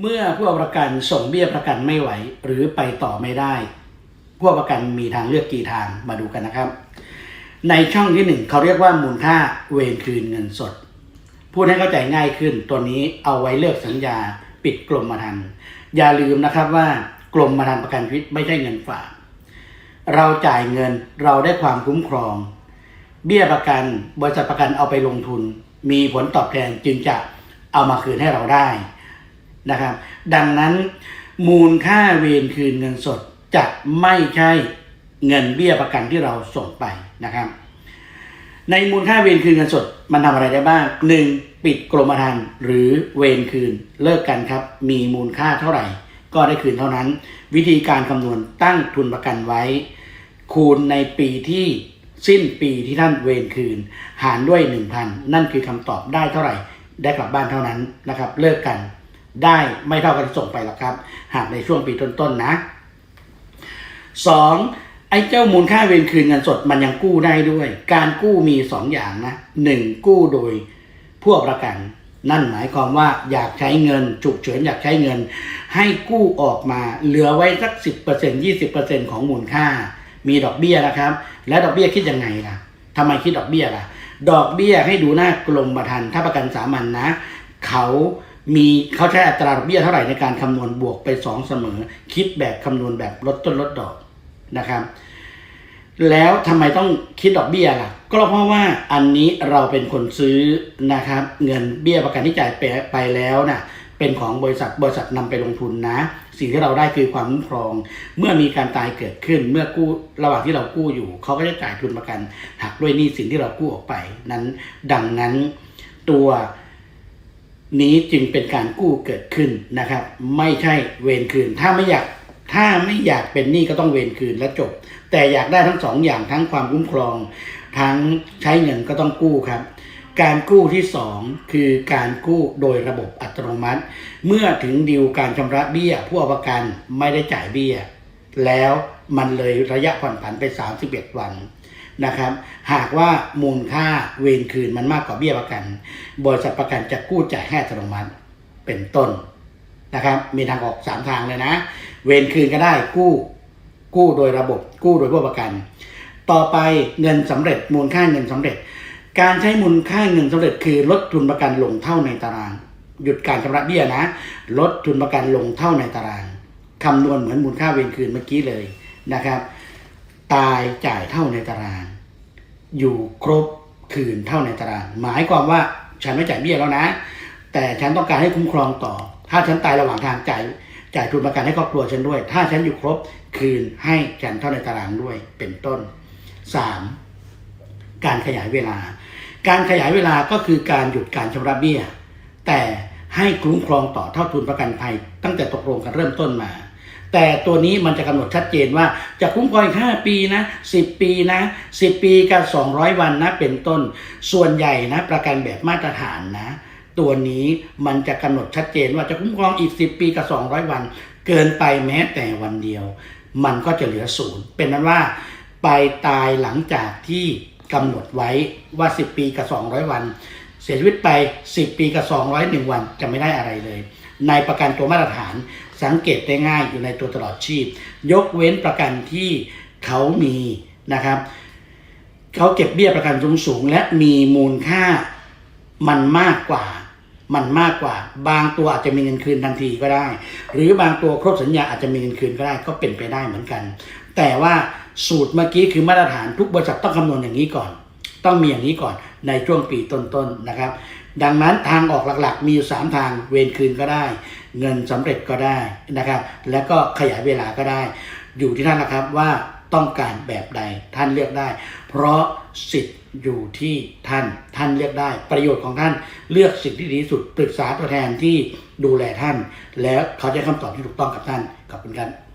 เมื่อผู้ประกันส่งเบี้ยประกันไม่ไหว หรือไปต่อไม่ได้ ผู้ประกันมีทางเลือกกี่ทางมาดูกันนะครับ ในช่องที่หนึ่งเขาเรียกว่ามูลค่าเวรคืนเงินสด พูดให้เข้าใจง่ายขึ้น ตัวนี้เอาไว้เลิกสัญญาปิดกรมธรรม์อย่าลืมนะครับว่ากรมธรรม์ประกันชีวิตไม่ใช่เงินฝาก เราจ่ายเงินเราได้ความคุ้มครอง เบี้ยประกันบริษัทประกันเอาไปลงทุน มีผลตอบแทนจึงจะเอามาคืนให้เราได้ นะครับ ดังนั้นมูลค่าเวรคืนเงินสดจะไม่ใช่เงินเบี้ยประกันที่เราส่งไปนะครับ ในมูลค่าเวรคืนเงินสดมันทำอะไรได้บ้างหนึ่งปิดกรมธรรม์หรือเวรคืนเลิกกันครับ มีมูลค่าเท่าไหร่ ก็ได้คืนเท่านั้น วิธีการคำนวณตั้งทุนประกันไว้ คูณในปีที่สิ้นปีที่ท่านเวรคืน หารด้วย 1,000 นั่นคือคำตอบได้เท่าไหร่ ได้กลับบ้านเท่านั้นนะครับ เลิกกัน ได้ไม่เท่ากันส่งไปหรอกครับ หากในช่วงปีต้นๆนะสองไอ้เจ้ามูลค่าเวรคืนเงินสดมันยังกู้ได้ด้วย การกู้มีสองอย่างนะหนึ่งกู้โดยผู้ประกัน นั่นหมายความว่าอยากใช้เงิน ฉุกเฉินอยากใช้เงิน ให้กู้ออกมาเหลือไว้สักสิบเปอร์เซ็นยี่สิบเปอร์เซ็นของมูลค่า มีดอกเบี้ยนะครับ และดอกเบี้ยคิดยังไงล่ะทำไมคิดดอกเบี้ยล่ะ ดอกเบี้ยให้ดูหน้ากรมธรรม์ถ้าประกันสามัญนนะ เขา มีเขาใช้อัตราดอกเบี้ยเท่าไหร่ในการคำนวณบวกไปสองเสมอ คิดแบบคำนวณแบบลดต้นลดดอกนะครับ แล้วทำไมต้องคิดดอกเบี้ยล่ะ ก็เพราะว่าอันนี้เราเป็นคนซื้อนะครับ เงินเบี้ยประกันที่จ่ายไปไปแล้วนะ่ะเป็นของบริษัทบริษัทนำไปลงทุนนะ สิ่งที่เราได้คือความคุ้มครอง เมื่อมีการตายเกิดขึ้นเมื่อกู้ระหว่างที่เรากู้อยู่เขาก็จะจ่ายทุนประกันหักด้วยหนี้สินที่เรากู้ออกไปนั้น ดังนั้นตัว นี้จึงเป็นการกู้เกิดขึ้นนะครับ ไม่ใช่เวรคืน ถ้าไม่อยากถ้าไม่อยากเป็นหนี้ก็ต้องเวรคืนและจบ แต่อยากได้ทั้งสองอย่างทั้งความคุ้มครอง ทั้งใช้เงินก็ต้องกู้ครับ การกู้ที่สองคือการกู้โดยระบบอัตโนมัติ เมื่อถึงดิวการชำระเบี้ย ผู้เอาประกันไม่ได้จ่ายเบี้ย แล้วมันเลยระยะผ่อนผันไป 31 วัน นะครับ หากว่ามูลค่าเวรคืนมันมากกว่าเบี้ยประกัน บริษัทประกันจะกู้จ่ายให้อัตโนมัติเป็นต้นนะครับ มีทางออก 3 ทางเลยนะ เวรคืนก็ได้กู้ กู้โดยระบบ กู้โดยผู้ประกัน ต่อไปเงินสำเร็จมูลค่าเงินสำเร็จ การใช้มูลค่าเงินสำเร็จคือลดทุนประกันลงเท่าในตาราง หยุดการชำระเบี้ยนะ ลดทุนประกันลงเท่าในตารางคำนวณเหมือนมูลค่าเวรคืนเมื่อกี้เลยนะครับ ตายจ่ายเท่าในตาราง อยู่ครบคืนเท่าในตาราง หมายความว่าฉันไม่จ่ายเบี้ยแล้วนะ แต่ฉันต้องการให้คุ้มครองต่อ ถ้าฉันตายระหว่างทางจ่ายจ่ายทุนประกันให้ครอบครัวฉันด้วย ถ้าฉันอยู่ครบคืนให้ฉันเท่าในตารางด้วยเป็นต้น 3. การขยายเวลา การขยายเวลาก็คือการหยุดการชำระเบี้ย แต่ให้คุ้มครองต่อเท่าทุนประกันภัย ตั้งแต่ตกลงกันเริ่มต้นมา แต่ตัวนี้มันจะกำหนดชัดเจนว่าจะคุ้มครองอีก5ปีนะ10 ปีนะ 10 ปีกับ200 วันนะเป็นต้นส่วนใหญ่นะ ประกันแบบมาตรฐานนะ ตัวนี้มันจะกำหนดชัดเจนว่าจะคุ้มครองอีก 10 ปีกับ 200 วัน เกินไปแม้แต่วันเดียว มันก็จะเหลือศูนย์เป็นนั้นว่าไปตายหลังจากที่กำหนดไว้ว่า 10 ปีกับ 200 วัน เสียชีวิตไป 10 ปีกับ 201 วันจะไม่ได้อะไรเลย ในประกันตัวมาตรฐานสังเกตได้ง่ายอยู่ในตัวตลอดชีพ ยกเว้นประกันที่เขามีนะครับเขาเก็บเบี้ยประกันสูงสูงและมีมูลค่ามันมากกว่า มันมากกว่า บางตัวอาจจะมีเงินคืนทันทีก็ได้ หรือบางตัวครบสัญญาอาจจะมีเงินคืนก็ได้ก็เป็นไปได้เหมือนกัน แต่ว่าสูตรเมื่อกี้คือมาตรฐานทุกบริษัทต้องคำนวณอย่างนี้ก่อน ต้องมีอย่างนี้ก่อนในช่วงปีต้นๆนะครับ ดังนั้นทางออกหลักๆ มีอยู่สามทางเวรคืนก็ได้ เงินสำเร็จก็ได้นะครับ แล้วก็ขยายเวลาก็ได้ อยู่ที่ท่านนะครับว่าต้องการแบบใดท่านเลือกได้ เพราะสิทธิ์อยู่ที่ท่านท่านเลือกได้ ประโยชน์ของท่านเลือกสิ่งที่ดีที่สุดปรึกษาตัวแทนที่ดูแลท่าน แล้วเขาจะให้คำตอบที่ถูกต้องกับท่านขอบคุณครับ